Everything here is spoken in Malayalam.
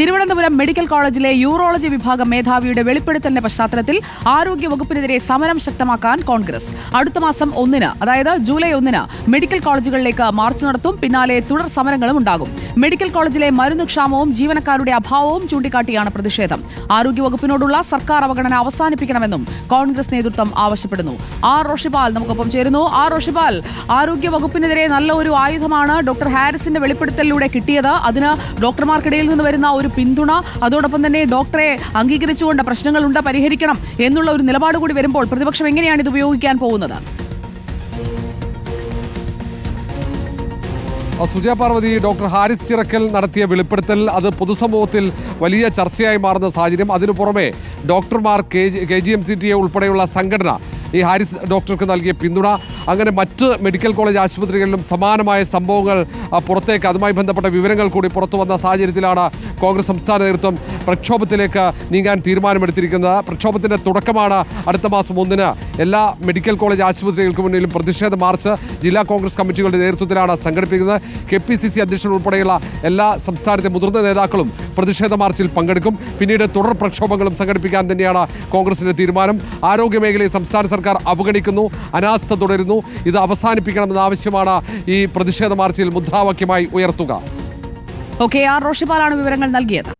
തിരുവനന്തപുരം മെഡിക്കൽ കോളേജിലെ യൂറോളജി വിഭാഗം മേധാവിയുടെ വെളിപ്പെടുത്തലിന്റെ പശ്ചാത്തലത്തിൽ ആരോഗ്യ വകുപ്പിനെതിരെ സമരം ശക്തമാക്കാൻ കോൺഗ്രസ്. അടുത്ത മാസം ഒന്നിന് അതായത് ജൂലൈ ഒന്നിന് മെഡിക്കൽ കോളേജുകളിലേക്ക് മാർച്ച് നടത്തും. പിന്നാലെ തുടർ സമരങ്ങളും ഉണ്ടാകും. മെഡിക്കൽ കോളേജിലെ മരുന്ന് ക്ഷാമവും ജീവനക്കാരുടെ അഭാവവും ചൂണ്ടിക്കാട്ടിയാണ് പ്രതിഷേധം. ആരോഗ്യ വകുപ്പിനോടുള്ള സർക്കാർ അവഗണന അവസാനിപ്പിക്കണമെന്നും കോൺഗ്രസ് നേതൃത്വം ആവശ്യപ്പെടുന്നു. ആർ. റോഷിപാൽ നമുക്കൊപ്പം ചേരുന്നു. ആർ. റോഷിപാൽ ആരോഗ്യ വകുപ്പിനെതിരെ നല്ല ഒരു ആയുധമാണ് ഡോക്ടർ ഹാരിസിന്റെ വെളിപ്പെടുത്തലിലൂടെ കിട്ടിയത്. അതിന് ഡോക്ടർമാർക്കിടയിൽ നിന്ന് വരുന്ന ഒരു പിന്തുണ. അതോടൊപ്പം തന്നെ ഡോക്ടറെ അംഗീകരിച്ചുകൊണ്ട് പ്രശ്നങ്ങളുണ്ട് പരിഹരിക്കണം എന്നുള്ള ഒരു നിലപാട് കൂടി വരുമ്പോൾ പ്രതിപക്ഷം എങ്ങനെയാണ് ഇത് ഉപയോഗിക്കാൻ പോകുന്നത്? സുജയ പാർവതി ഡോക്ടർ ഹാരിസ് ചിറക്കൽ നടത്തിയ വെളിപ്പെടുത്തൽ അത് പൊതുസമൂഹത്തിൽ വലിയ ചർച്ചയായി മാറുന്ന സാഹചര്യം. അതിനു പുറമെ ഡോക്ടർമാർ K G M C T A ഉൾപ്പെടെയുള്ള സംഘടന ഈ ഹാരിസ് ഡോക്ടർക്ക് നൽകിയ പിന്തുണ. അങ്ങനെ മറ്റ് മെഡിക്കൽ കോളേജ് ആശുപത്രികളിലും സമാനമായ സംഭവങ്ങൾ പുറത്തേക്ക് അതുമായി ബന്ധപ്പെട്ട വിവരങ്ങൾ കൂടി പുറത്തു വന്ന സാഹചര്യത്തിലാണ് കോൺഗ്രസ് സംസ്ഥാന നേതൃത്വം പ്രക്ഷോഭത്തിലേക്ക് നീങ്ങാൻ തീരുമാനമെടുത്തിരിക്കുന്നത്. പ്രക്ഷോഭത്തിന്റെ തുടക്കമാണ് അടുത്ത മാസം ഒന്നിന്. എല്ലാ മെഡിക്കൽ കോളേജ് ആശുപത്രികൾക്ക് മുന്നിലും പ്രതിഷേധ മാർച്ച് ജില്ലാ കോൺഗ്രസ് കമ്മിറ്റികളുടെ നേതൃത്വത്തിലാണ് സംഘടിപ്പിക്കുന്നത്. കെ പി സി സി അധ്യക്ഷൻ ഉൾപ്പെടെയുള്ള എല്ലാ സംസ്ഥാനത്തെ മുതിർന്ന നേതാക്കളും പ്രതിഷേധ മാർച്ചിൽ പങ്കെടുക്കും. പിന്നീട് തുടർ പ്രക്ഷോഭങ്ങളും സംഘടിപ്പിക്കാൻ തന്നെയാണ് കോൺഗ്രസിന്റെ തീരുമാനം. ആരോഗ്യ മേഖലയെ സംസ്ഥാന സർക്കാർ അവഗണിക്കുന്നു അനാസ്ഥ തുടരുന്നു. ഇത് അവസാനിപ്പിക്കണമെന്ന ആവശ്യമാണ് ഈ പ്രതിഷേധ മാർച്ചിൽ മുദ്രാവാക്യമായി ഉയർത്തുക. Okay R. റോഷിപാലാണ് വിവരങ്ങൾ നൽകിയത്.